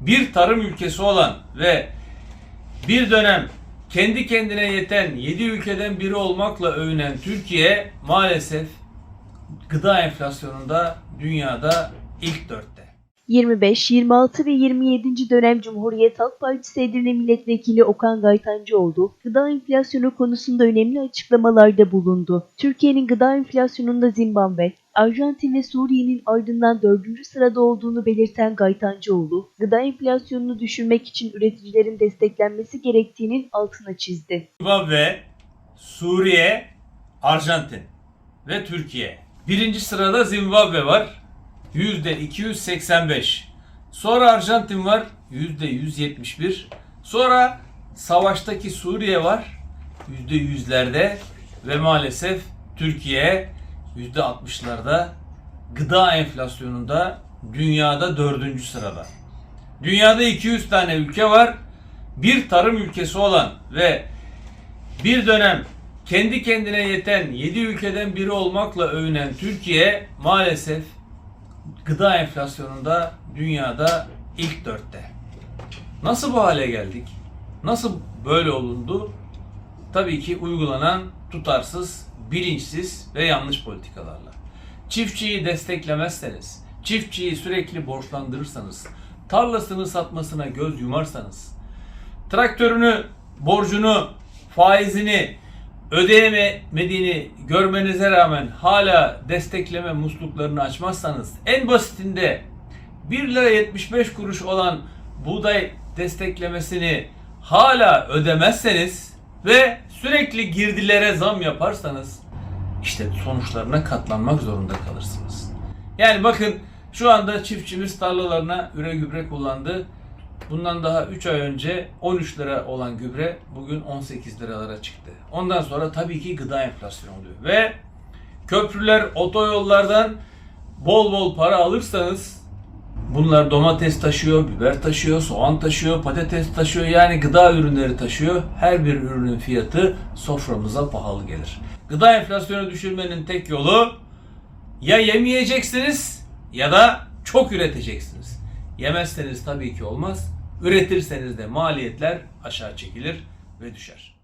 bir tarım ülkesi olan ve bir dönem kendi kendine yeten 7 ülkeden biri olmakla övünen Türkiye maalesef gıda enflasyonunda dünyada ilk dörtte. 25, 26 ve 27. dönem Cumhuriyet Halk Partisi Edirne Milletvekili Okan Gaytancıoğlu, gıda enflasyonu konusunda önemli açıklamalarda bulundu. Türkiye'nin gıda enflasyonunda Zimbabwe, Arjantin ve Suriye'nin ardından dördüncü sırada olduğunu belirten Gaytancıoğlu, gıda enflasyonunu düşürmek için üreticilerin desteklenmesi gerektiğinin altına çizdi. Zimbabwe, Suriye, Arjantin ve Türkiye. Birinci sırada Zimbabwe var. Yüzde 285. Sonra Arjantin var. Yüzde 171. Sonra savaştaki Suriye var. Yüzde yüzlerde ve maalesef Türkiye yüzde 60'larda gıda enflasyonunda dünyada dördüncü sırada. Dünyada 200 tane ülke var. Bir tarım ülkesi olan ve bir dönem kendi kendine yeten 7 ülkeden biri olmakla övünen Türkiye maalesef gıda enflasyonunda dünyada ilk dörtte. Nasıl bu hale geldik? Nasıl böyle olundu? Tabii ki uygulanan tutarsız, bilinçsiz ve yanlış politikalarla. Çiftçiyi desteklemezseniz, çiftçiyi sürekli borçlandırırsanız, tarlasını satmasına göz yumarsanız, traktörünü, borcunu, faizini ödeyemediğini görmenize rağmen hala destekleme musluklarını açmazsanız en basitinde 1 lira 75 kuruş olan buğday desteklemesini hala ödemezseniz ve sürekli girdilere zam yaparsanız işte sonuçlarına katlanmak zorunda kalırsınız. Yani bakın şu anda çiftçimiz tarlalarına üre gübre kullandı. Bundan daha 3 ay önce 13 lira olan gübre bugün 18 liralara çıktı. Ondan sonra tabii ki gıda enflasyonu oluyor. Ve köprüler, otoyollardan bol bol para alırsanız bunlar domates taşıyor, biber taşıyor, soğan taşıyor, patates taşıyor yani gıda ürünleri taşıyor. Her bir ürünün fiyatı soframıza pahalı gelir. Gıda enflasyonu düşürmenin tek yolu ya yemeyeceksiniz ya da çok üreteceksiniz. Yemezseniz tabii ki olmaz. Üretirseniz de maliyetler aşağı çekilir ve düşer.